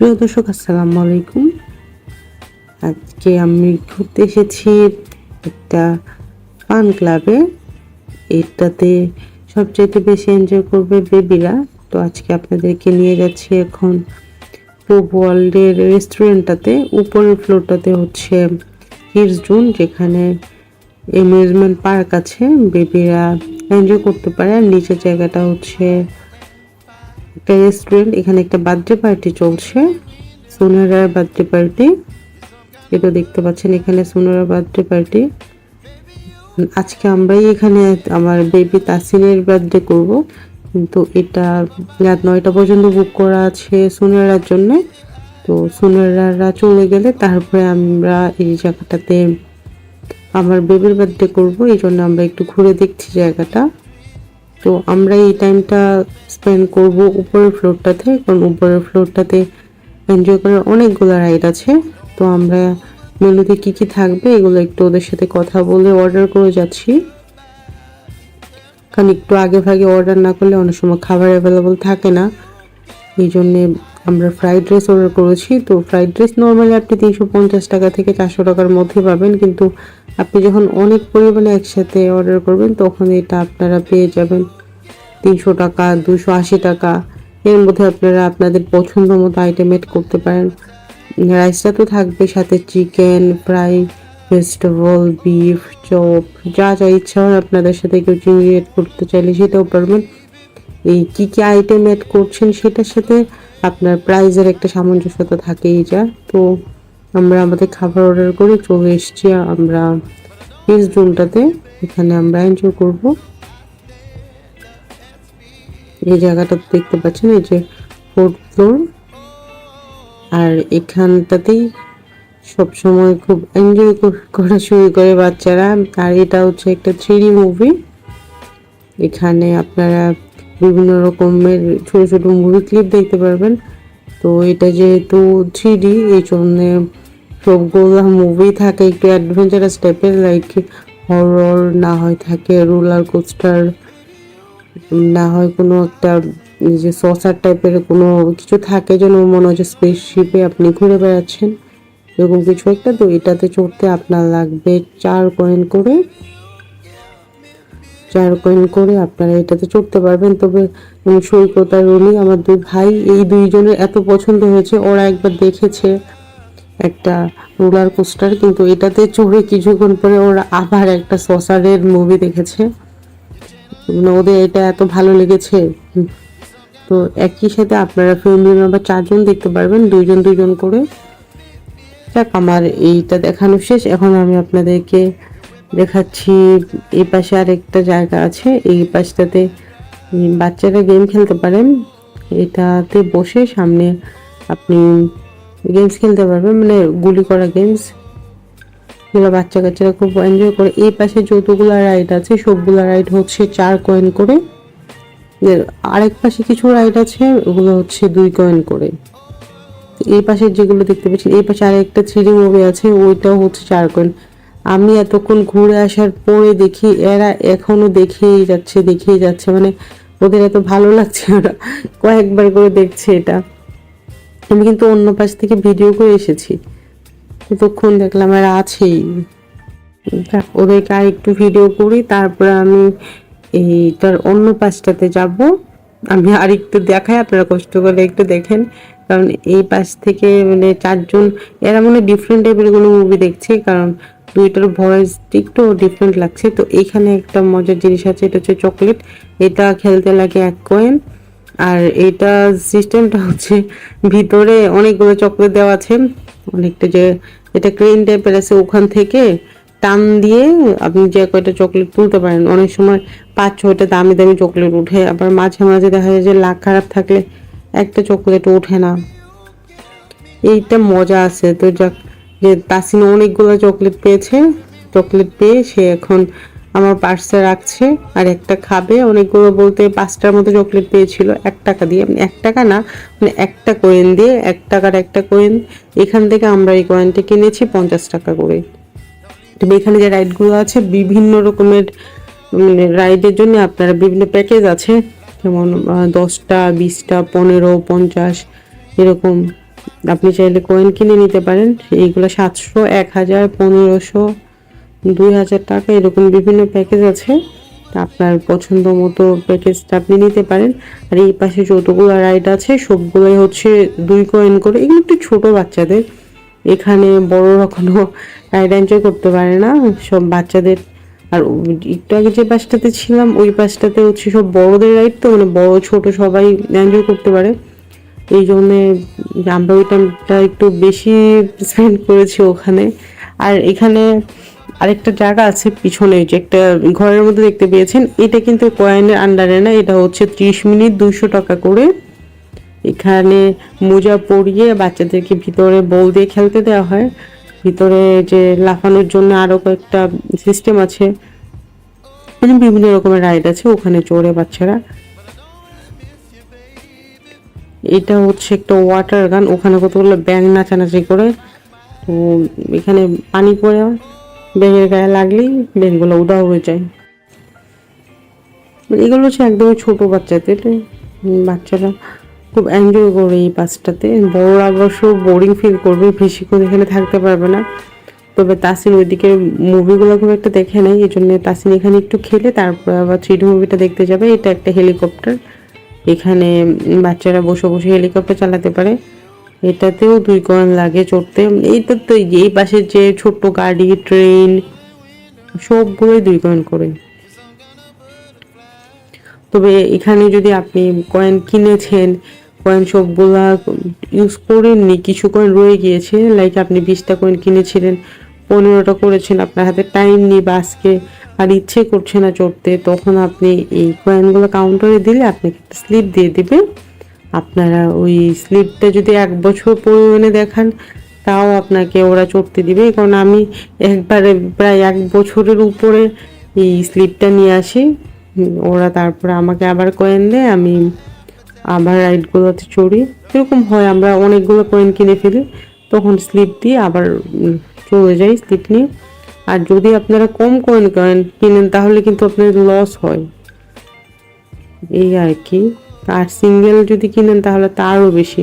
প্রিয় দর্শক, আসসালামু আলাইকুম। আজকে আমি ঘুরতে এসেছি একটা ফান ক্লাবে এটাতে সবচেয়ে বেশি এনজয় করবে বেবিরা। তো আজকে আপনাদেরকে নিয়ে যাচ্ছি এখন পোপ ওয়ার্ল্ডের রেস্টুরেন্টটাতে উপরের ফ্লোরটাতে হচ্ছে কিডস জোন যেখানে অ্যামিউজমেন্ট পার্ক আছে। বেবিরা এনজয় করতে পারে। আর নিচের জায়গাটা হচ্ছে একটা রেস্টুরেন্ট এখানে একটা বার্থডে পার্টি চলছে। সোনারার বার্থডে পার্টি এটা দেখতে পাচ্ছেন এখানে সোনারার বার্থডে পার্টি আজকে আমরাই এখানে আমার বেবি তাসিনের বার্থডে করব। কিন্তু এটা রাত নয়টা পর্যন্ত বুক করা আছে সোনারার জন্য। তো সোনারারা চলে গেলে তারপরে আমরা এই জায়গাটাতে আমার বেবির বার্থডে করব। এই জন্য আমরা একটু ঘুরে দেখছি জায়গাটা। তো আমরা এই টাইমটা স্পেন্ড করব উপরের ফ্লোরটাতে কারণ উপরের ফ্লোরটাতে এনজয় করার অনেকগুলো রাইড আছে। তো আমরা মেনুতে কি কি থাকবে এগুলো একটু ওদের সাথে কথা বলে অর্ডার করে যাচ্ছি। কারণ একটু আগে ভাগে অর্ডার না করলে অনেক সময় খাবার অ্যাভেলেবল থাকে না। এই জন্যে আমরা ফ্রাইড রাইস অর্ডার করেছি। তো ফ্রাইড রাইস নর্মালি আপনি তিনশো পঞ্চাশ টাকা থেকে চারশো টাকার মধ্যে পাবেন, কিন্তু আপনি যখন অনেক পরিমাণে একসাথে অর্ডার করবেন, তখন এটা আপনারা পেয়ে যাবেন। তিনশো টাকা, দুশো আশি টাকা। এর মধ্যে আপনারা আপনাদের পছন্দ মতো আইটেম এড করতে পারেন। রাইসটা তো থাকবে, সাথে chicken fry vegetable beef chop যা যা ইচ্ছা হয় আপনাদের সাথে কেউ চিংড়ি এড করতে চাইলে সেটাও পারবেন। এই কী কী আইটেম এড করছেন সেটার সাথে আপনার প্রাইজের একটা সামঞ্জস্যতা থাকেই যা। তো আমরা আমাদের খাবার অর্ডার করে চলে এসছি, আমরা পিস জোনটাতে এখানে আমরা এনজয় করব। এই জায়গাটা দেখতে পাচ্ছেন, এই যে ফোর্থ ফ্লোর আর এখানটাতেই সব সময় খুব এনজয় করা শুরু করে বাচ্চারা। আর এটা হচ্ছে একটা থ্রি মুভি এখানে আপনারা বিভিন্ন রকমের ছোট ছোট মুভি ক্লিপ দেখতে পারবেন। তো এটা যেহেতু থ্রি ডি এই জন্য সবগুলো মুভি থাকে, একটু অ্যাডভেঞ্চারাস টাইপের লাইক হরর না হয় থাকে রোলার কোস্টার না হয় কোনো একটা যে সসার টাইপের কোনো কিছু থাকে যেন মনে হচ্ছে স্পেসশিপে আপনি ঘুরে বেড়াচ্ছেন। এরকম কিছু একটা, তো এটাতে চড়তে আপনার লাগবে চার কয়েন করে। চার কয়েন করে আপনারা এটাতে চড়তে পারবেন। তবে সৈকত আর আমার দুই ভাই, এই দুইজনের এত পছন্দ হয়েছে, ওরা একবার দেখেছে। একটা রোলার কোস্টার কিন্তু এটাতে চড়ে কিছুক্ষণ পরে ওরা আবার একটা সসারের মুভি দেখেছে। মানে ওদের এটা এত ভালো লেগেছে। তো একই সাথে আপনারা ফ্যামিলি মেম্বার চারজন দেখতে পারবেন, দুইজন দুইজন করে। যাক, আমার এইটা দেখানো শেষ। এখন আমি আপনাদেরকে দেখাচ্ছি, এই পাশে আরেকটা জায়গা আছে। এই পাশটাতে বাচ্চারা গেম খেলতে পারেন। এটাতে বসে সামনে আপনি গেমস খেলতে পারবে মানে গুলি করা গেমস এগুলো বাচ্চা কাচ্চারা খুব এনজয় করে। এই পাশে যতগুলো রাইড আছে, সবগুলো রাইড হচ্ছে চার কয়েন করে। আরেক পাশে কিছু রাইড আছে, ওগুলো হচ্ছে দুই কয়েন করে। এই পাশে যেগুলো দেখতে পাচ্ছেন, এই পাশে আরেকটা থ্রি মুভি আছে, ওইটাও হচ্ছে চার কয়েন আমি এতক্ষণ ঘুরে আসার পরে দেখি, এরা এখনও দেখেই যাচ্ছে দেখেই যাচ্ছে। মানে ওদের এত ভালো লাগছে, ওরা কয়েকবার করে দেখছে এটা। আমি কিন্তু অন্য পাশ থেকে ভিডিও করে এসেছি। ততক্ষণ দেখলাম আর আছেই। ওদেরকে আর একটু ভিডিও করি, তারপরে আমি এইটার অন্য পাশটাতে যাব। আমি আর একটু দেখাই, আপনারা কষ্ট করে একটু দেখেন। কারণ এই পাশ থেকে মানে চারজন, এরা মনে ডিফারেন্ট টাইপের কোনো মুভি দেখছে, কারণ দুইটার ভয়েস একটু ডিফারেন্ট লাগছে। তো এখানে একটা মজার জিনিস আছে, এটা হচ্ছে চকলেট এটা খেলতে লাগে এক কয়েন আর এটা সিস্টেমটা হচ্ছে ভিতরে অনেকগুলো চকলেট দেওয়া আছে। অনেকটা যে এটা ক্রেন টাইপের আছে, ওখান থেকে টান দিয়ে আপনি যে কয়টা চকলেট তুলতে পারেন। অনেক সময় পাঁচ, ছয়টা দামি দামি চকলেট উঠে, আবার মাঝে মাঝে দেখা যায় যে লাখ খারাপ থাকলে একটা চকলেট ওঠে না। এইটা মজা আছে। তো যাক, যে তাসিন অনেকগুলো চকলেট পেয়েছে। চকলেট পেয়ে সে এখন আমার পার্সে রাখছে আর একটা খাবে। অনেকগুলো বলতে পাঁচটার মতো চকলেট পেয়েছিল। এক টাকা দিয়ে। এক টাকা না মানে একটা কয়েন দিয়ে, এক টাকার একটা কয়েন এখান থেকে আমরা এই কয়েনটা কিনেছি পঞ্চাশ টাকা করে। তবে এখানে যে রাইডগুলো আছে, বিভিন্ন রকমের মানে রাইডের জন্য আপনারা বিভিন্ন প্যাকেজ আছে। যেমন দশটা, বিশটা, পনেরো, পঞ্চাশ, এরকম। আপনি চাইলে কয়েন কিনে নিতে পারেন। এইগুলো সাতশো, এক হাজার, পনেরোশো। দুই হাজার টাকা, এরকম বিভিন্ন প্যাকেজ আছে। আপনার পছন্দ মতো প্যাকেজটা আপনি নিতে পারেন। আর এই পাশে যতগুলো রাইড আছে, সবগুলোই হচ্ছে দুই কয়েন করে। এগুলো একটু ছোটো বাচ্চাদের। এখানে বড়রা কোনো রাইড এনজয় করতে পারে না সব বাচ্চাদের। আর একটু আগে যে পাশটাতে ছিলাম, ওই পাশটাতে হচ্ছে সব বড়দের রাইড তো মানে বড়, ছোট সবাই এনজয় করতে পারে। এই জন্যে আমরা ওই টাইমটা একটু বেশি স্পেন্ড করেছি ওখানে। আর এখানে আরেকটা জায়গা আছে পিছনে, যে একটা ঘরের মধ্যে দেখতে পেয়েছেন। এটা কিন্তু কয়েনের আন্ডারে না, এটা হচ্ছে ত্রিশ মিনিট দুইশো টাকা করে। এখানে মোজা পরিয়ে বাচ্চাদেরকে ভিতরে বল দিয়ে খেলতে দেওয়া হয়। ভিতরে যে লাফানোর জন্য আরও কয়েকটা সিস্টেম আছে। মানে বিভিন্ন রকমের রাইড আছে, ওখানে চড়ে বাচ্চারা। এটা হচ্ছে একটা ওয়াটার গান ওখানে কতগুলো ব্যাং নাচানাচি করে। তো এখানে পানি পড়ে। ব্যাঙের গায়ে লাগলেই ব্যাঙগুলো উদাও হয়ে যায়। এগুলো হচ্ছে একদমই ছোট বাচ্চাদের বাচ্চারা খুব এনজয় করে এই পাঁচটাতে বড়রা অবশ্য বোরিং ফিল করবে বেশিক্ষণ এখানে থাকতে পারবে না। তবে তাসিন ওইদিকে মুভিগুলো খুব একটা দেখে নাই এই জন্য তাসিন এখানে একটু খেলে, তারপর আবার থ্রিডি মুভিটা দেখতে যাবে। এটা একটা হেলিকপ্টার এখানে বাচ্চারা বসে বসে হেলিকপ্টার চালাতে পারে। এটাতেও দুই কয়েন লাগে চড়তে। এইটা তো এই পাশে যে ছোট্ট গাড়ি, ট্রেন, সবগুলোই দুই কয়েন করে। তবে এখানে যদি আপনি কয়েন কিনেছেন, কয়েন সবগুলা ইউজ করেননি, কিছু কয়েন রয়ে গিয়েছে লাইক আপনি বিশটা কয়েন কিনেছিলেন, পনেরোটা করেছেন, আপনার হাতে টাইম নেই বা আজকে আর ইচ্ছে করছে না চড়তে, তখন আপনি এই কয়েনগুলো কাউন্টারে দিলে আপনাকে একটা স্লিপ দিয়ে দিবে। আপনারা ওই স্লিপটা যদি এক বছর পরিমাণে দেখান, তাও আপনাকে ওরা চড়তে দিবে। কারণ আমি একবারে প্রায় এক বছরের উপরে এই স্লিপটা নিয়ে আসি। ওরা তারপরে আমাকে আবার কয়েন দেয়, আমি আবার রাইডগুলোতে চড়ি। এরকম হয়, আমরা অনেকগুলো কয়েন কিনে ফেলি, তখন স্লিপ দিয়ে আবার চলে যাই স্লিপ নিয়ে। আর যদি আপনারা কম কয়েন কয়েন কিনেন, তাহলে কিন্তু আপনার লস হয়। এই আর কি। আর সিঙ্গেল যদি কিনেন তাহলে তারও বেশি।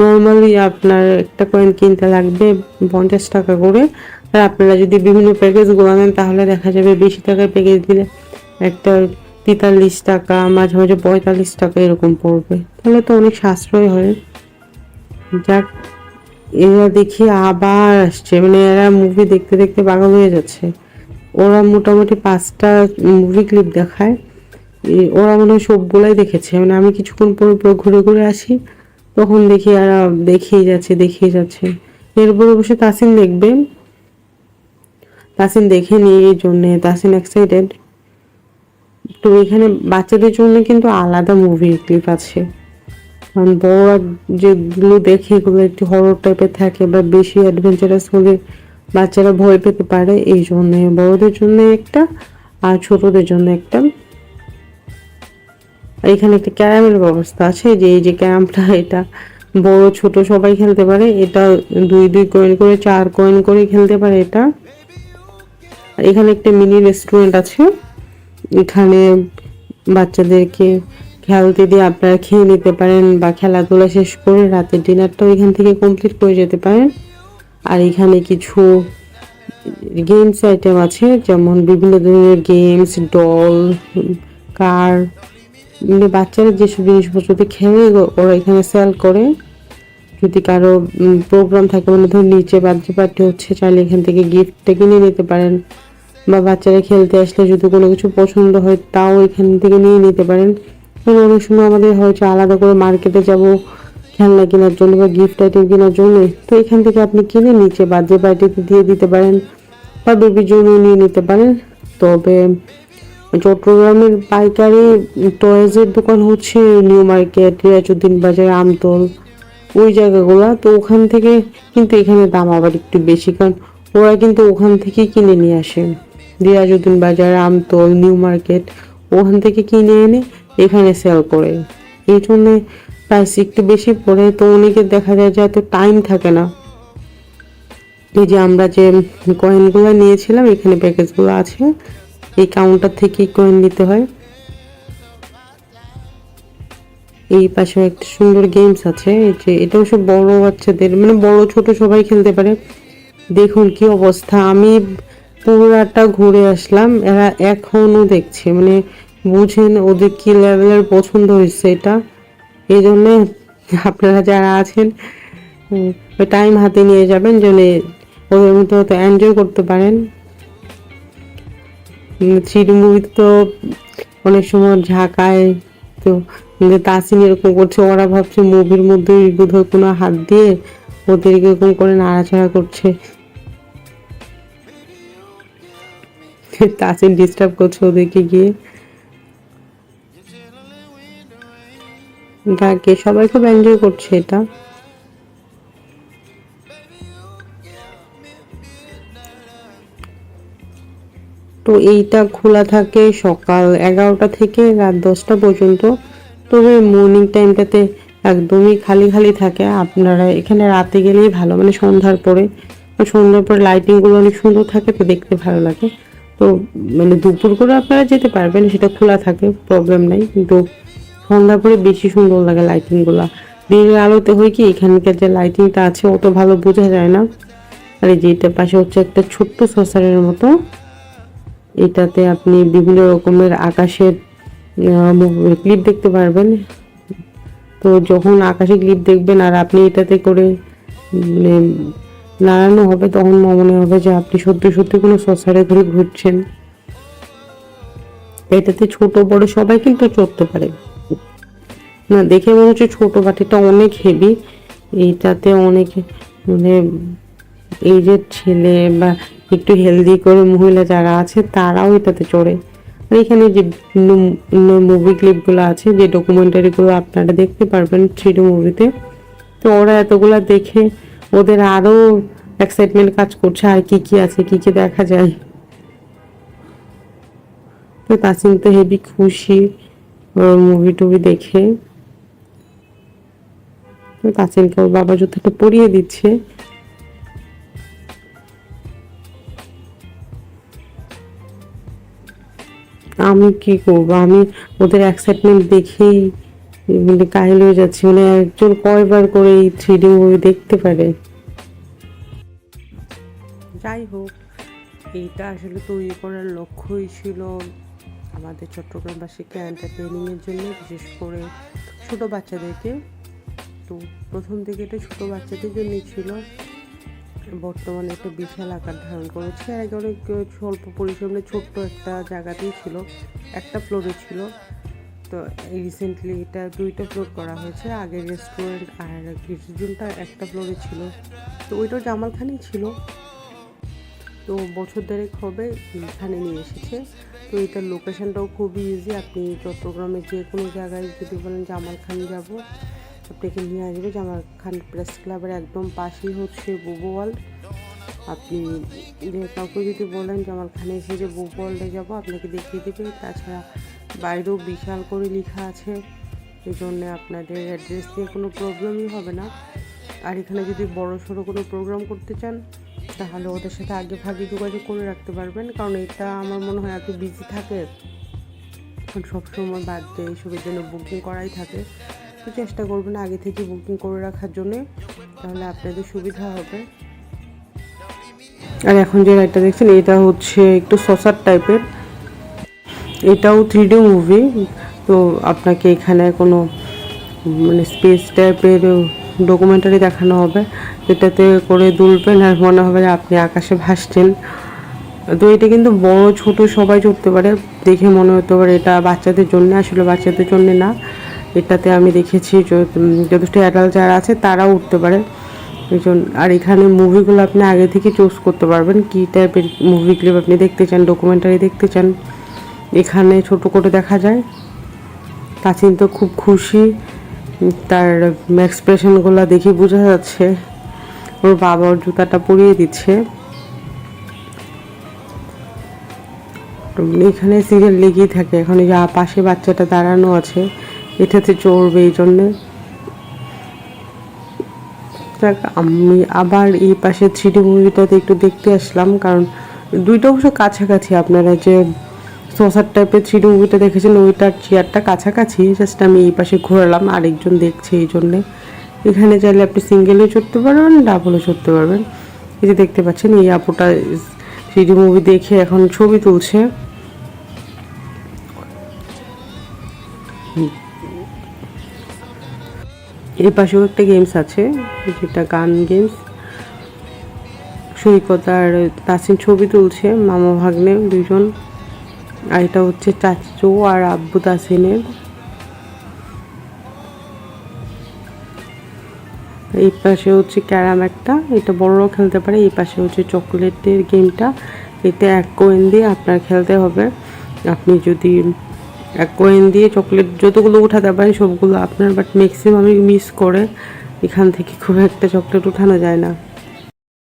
নর্মালি আপনার একটা কয়েন কিনতে লাগবে পঞ্চাশ টাকা করে। আর আপনারা যদি বিভিন্ন প্যাকেজগুলো নেন তাহলে দেখা যাবে বেশি টাকার প্যাকেজ দিলে একটা তেতাল্লিশ টাকা, মাঝে মাঝে পঁয়তাল্লিশ টাকা এরকম পড়বে। তাহলে তো অনেক সাশ্রয় হয়। যাক, এরা দেখি আবার আসছে। মানে এরা মুভি দেখতে দেখতে পাগল হয়ে যাচ্ছে। ওরা মোটামুটি পাঁচটা মুভি ক্লিপ দেখায়। ওরা মনে হয় সবগুলাই দেখেছে। মানে আমি কিছুক্ষণ পর পর ঘুরে ঘুরে আসি, তখন দেখি আর দেখেই যাচ্ছে দেখেই যাচ্ছে। এরপরে বসে তাসিন দেখবে। তাসিন দেখে নিয়ে এই জন্যে, তাসিন এক্সাইটেড তো এখানে বাচ্চাদের জন্য কিন্তু আলাদা মুভি ক্লিপ আছে। কারণ বড়রা যেগুলো দেখে এগুলো একটু হরর টাইপের থাকে বা বেশি অ্যাডভেঞ্চারাস হলে বাচ্চারা ভয় পেতে পারে। এই জন্যে বড়দের জন্য একটা আর ছোটদের জন্য একটা আর এখানে একটা ক্যারামের ব্যবস্থা আছে যে এই যে ক্যারামটা, এটা বড়, ছোট সবাই খেলতে পারে। এটা দুই দুই কয়েন করে, চার কয়েন করে খেলতে পারে এটা। আর এখানে একটা মিনি রেস্টুরেন্ট আছে। এখানে বাচ্চাদেরকে খেলতে দিয়ে আপনারা খেয়ে নিতে পারেন বা খেলাধুলা শেষ করে রাতের ডিনারটাও এখান থেকে কমপ্লিট করে যেতে পারেন। আর এখানে কিছু গেমস আইটেম আছে, যেমন বিভিন্ন ধরনের গেমস ডল কার বাচ্চারা যেসব জিনিসপত্র খেলে ওরা এখানে সেল করে। যদি কারও প্রোগ্রাম থাকে মানে ধরুন নিচে বার্থডে পার্টি হচ্ছে চাইলে এখান থেকে গিফটটা কিনে নিতে পারেন। বা বাচ্চারা খেলতে আসলে যদি কোনো কিছু পছন্দ হয়, তাও এখান থেকে নিয়ে নিতে পারেন। কারণ অনেক সময় আমাদের হয়তো আলাদা করে মার্কেটে যাব, খেলনা কেনার জন্য বা গিফট আইটেম কেনার জন্য। তো এখান থেকে আপনি কিনে নিচে বার্থডে পার্টিতে দিয়ে দিতে পারেন বা বেবির জন্য নিয়ে নিতে পারেন। তবে চট্টগ্রামের পাইকারি টয়েজের দোকান হচ্ছে নিউ মার্কেট রিয়াজুদ্দিন বাজার, আমতল, ওই জায়গাগুলো। তো ওখান থেকে কিন্তু এখানে দাম আবার একটু বেশি, কারণ ওরা কিন্তু ওখান থেকেই কিনে নিয়ে আসে। রিয়াজুদ্দিন বাজার, আমতল, নিউ মার্কেট, ওখান থেকে কিনে এনে এখানে সেল করে। এই জন্য প্রাইস একটু বেশি পড়ে, তো অনেকে দেখা যায় যে এত টাইম থাকে না। এই যে আমরা যে কয়েনগুলো নিয়েছিলাম, এখানে প্যাকেজগুলো আছে। এই কাউন্টার থেকেই কয়েন নিতে হয়। এই পাশে একটা সুন্দর গেমস আছে যে এটা অবশ্য বড় বাচ্চাদের মানে বড় ছোট সবাই খেলতে পারে। দেখুন কি অবস্থা, আমি পুরাটা ঘুরে আসলাম, এরা এখনও দেখছে মানে বুঝেন ওদের কি লেভেলের পছন্দ হয়েছে এটা। এই জন্যে আপনারা যারা আছেন টাইম হাতে নিয়ে যাবেন যেন ওদের মতো হয়তো এনজয় করতে পারেন। থ্রি মুভিতে তো অনেক সময় ঝাঁকায় তো তাসিন এরকম করছে, ওরা ভাবছে মুভির মধ্যে বোধহয় কোনো হাত দিয়ে ওদেরকে এরকম করে নাড়াচাড়া করছে। তাসিন ডিস্টার্ব করছে ওদেরকে গিয়ে। যাকে সবাই খুব এনজয় করছে এটা। তো এইটা খোলা থাকে সকাল এগারোটা থেকে রাত দশটা পর্যন্ত। তবে মর্নিং টাইমটাতে একদমই খালি খালি থাকে। আপনারা এখানে রাতে গেলেই ভালো মানে সন্ধ্যার পরে। সন্ধ্যার পরে লাইটিংগুলো অনেক সুন্দর থাকে, তো দেখতে ভালো লাগে। তো মানে দুপুর করে আপনারা যেতে পারবেন, সেটা খোলা থাকে প্রবলেম নাই। কিন্তু সন্ধ্যার পরে বেশি সুন্দর লাগে লাইটিংগুলো দিনের আলোতে হয় কি, এখানকার যে লাইটিংটা আছে, অত ভালো বোঝা যায় না। আর এই পাশে হচ্ছে একটা ছোট্ট সসারের মতো। এটাতে আপনি বিভিন্ন রকমের আকাশের ক্লিপ দেখতে পারবেন। তো যখন আকাশে ক্লিপ দেখবেন আর আপনি এটাতে করে মানে নাড়ানো হবে, তখন মনে হবে যে আপনি সত্যি সত্যি কোনো সসারে ঘুরে ঘুরছেন। এটাতে ছোট বড় সবাই কিন্তু চড়তে পারে। না, দেখে মনে হচ্ছে ছোটো বাটিটা অনেক হেভি এইটাতে অনেক মানে এই যে ছেলে বা একটু হেলদি করে মহিলা যারা আছে, তারাও এটাতে চড়ে। আর এখানে যে মুভি ক্লিপগুলো আছে, যে ডকুমেন্টারিগুলো আপনারা দেখতে পারবেন থ্রি ডি মুভিতে তো ওরা এতগুলো দেখে ওদের আরও এক্সাইটমেন্ট কাজ করছে, আর কি কি আছে, কি কি দেখা যায়। তো তাসিম তো হেভি খুশি মুভি টুভি দেখে। তো তাসিমকে ওর বাবা জুতাটা পরিয়ে দিচ্ছে আমি কি করব? আমি ওদের অ্যাক্সাইটমেন্ট দেখেই মানে কাহিল হয়ে যাচ্ছি। মানে একজন কয়বার করে এই থ্রি ডি মুভি দেখতে পারে। যাই হোক, এইটা আসলে তৈরি করার লক্ষ্যই ছিল আমাদের চট্টগ্রামবাসীকে এন্টারটেনিংয়ের জন্য, বিশেষ করে ছোট বাচ্চাদেরকে। তো প্রথম থেকে এটা ছোটো বাচ্চাদের জন্যই ছিল। বর্তমানে একটা বিশাল আকার ধারণ করেছে আর আগে অনেক স্বল্প পরিশ্রমে ছোট্ট একটা জায়গাতেই ছিল, একটা ফ্লোরে ছিল। তো রিসেন্টলি এটা দুইটা ফ্লোর করা হয়েছে আগের রেস্টুরেন্ট আর কিছুজনটা একটা ফ্লোরে ছিল। তো ওইটাও জামালখানেই ছিল। তো বছর দেড়েক হবে এখানে নিয়ে এসেছে। তো এটার লোকেশানটাও খুবই ইজি আপনি চট্টগ্রামে যে কোনো জায়গায় যদি বলেন জামালখান যাব। আপনাকে নিয়ে আসবে জামাল খান প্রেস ক্লাবের একদম পাশেই হচ্ছে বুবো ওয়ার্ল্ড। আপনি যে কাউকে যদি বলেন জামাল খানে এসে যে বুবো ওয়ার্ল্ডে যাব, আপনাকে দেখিয়ে দেবে। তাছাড়া বাইরেও বিশাল করে লেখা আছে এই জন্যে আপনাদের অ্যাড্রেস দিয়ে কোনো প্রবলেমই হবে না। আর এখানে যদি বড় সড়ো কোনো প্রোগ্রাম করতে চান, তাহলে ওদের সাথে আগে ভাগে যোগাযোগ করে রাখতে পারবেন। কারণ এটা আমার মনে হয় এত বিজি থাকে। সবসময় বাদ বার্থডে এইসবের জন্য বুকিং করাই থাকে। তো চেষ্টা করবেন আগে থেকে বুকিং করে রাখার জন্যে, তাহলে আপনাদের সুবিধা হবে। আর এখন যে রাইডটা দেখছেন, এটা হচ্ছে একটু সসার টাইপের এটাও থ্রি ডি মুভি তো আপনাকে এখানে কোনো মানে স্পেস টাইপের ডকুমেন্টারি দেখানো হবে। এটাতে করে দুলবেন আর মনে হবে যে আপনি আকাশে ভাসছেন। তো এটা কিন্তু বড়, ছোট সবাই চড়তে পারে। দেখে মনে হতে পারে এটা বাচ্চাদের জন্য, আসলে বাচ্চাদের জন্য না। এটাতে আমি দেখেছি যথেষ্ট অ্যাডাল্ট যারা আছে তারাও উঠতে পারে। আর এখানে মুভিগুলো আপনি আগে থেকে চুজ করতে পারবেন, কী টাইপের মুভি ক্লিপ আপনি দেখতে চান ডকুমেন্টারি দেখতে চান। এখানে ছোট করে দেখা যায়। তাছিন তো খুব খুশি, তার এক্সপ্রেশনগুলো দেখে বোঝা যাচ্ছে। ওর বাবা ওর জুতাটা পরিয়ে দিচ্ছে। এখানে সিরিয়াল লেগেই থাকে, এখন যা পাশে বাচ্চাটা দাঁড়ানো আছে। এটাতে চড়বে এই জন্যে। আমি আবার এই পাশে থ্রি ডি মুভিটাতে একটু দেখতে আসলাম, কারণ দুইটা অবশ্য কাছাকাছি আপনারা যে সসার টাইপের থ্রি মুভিটা দেখেছেন, ওইটার চেয়ারটা কাছাকাছি জাস্ট আমি এই পাশে ঘোরালাম, আরেকজন দেখছে এই জন্যে। এখানে চাইলে আপনি সিঙ্গেলও চড়তে পারবেন ডাবলও চড়তে পারবেন। এই যে দেখতে পাচ্ছেন, এই আপুটা থ্রি মুভি দেখে এখন ছবি তুলছে। এই পাশেও একটা গেমস আছে, যেটা গান গেমস সৈকত আর তাসিন ছবি তুলছে, মামা ভাগ্নে দুজন আর এটা হচ্ছে চাচু আর আব্বু তাসিনের এই পাশে হচ্ছে ক্যারাম একটা, এটা বড়রাও খেলতে পারে। এই পাশে হচ্ছে চকলেটের গেমটা এটা এক কোয়েন দিয়ে আপনার খেলতে হবে। আপনি যদি এক কয়েন দিয়ে চকলেট যতগুলো উঠাতে পারেন সবগুলো আপনার বাট ম্যাক্সিমাম মিস করে এখান থেকে খুব একটা চকলেট উঠানো যায় না।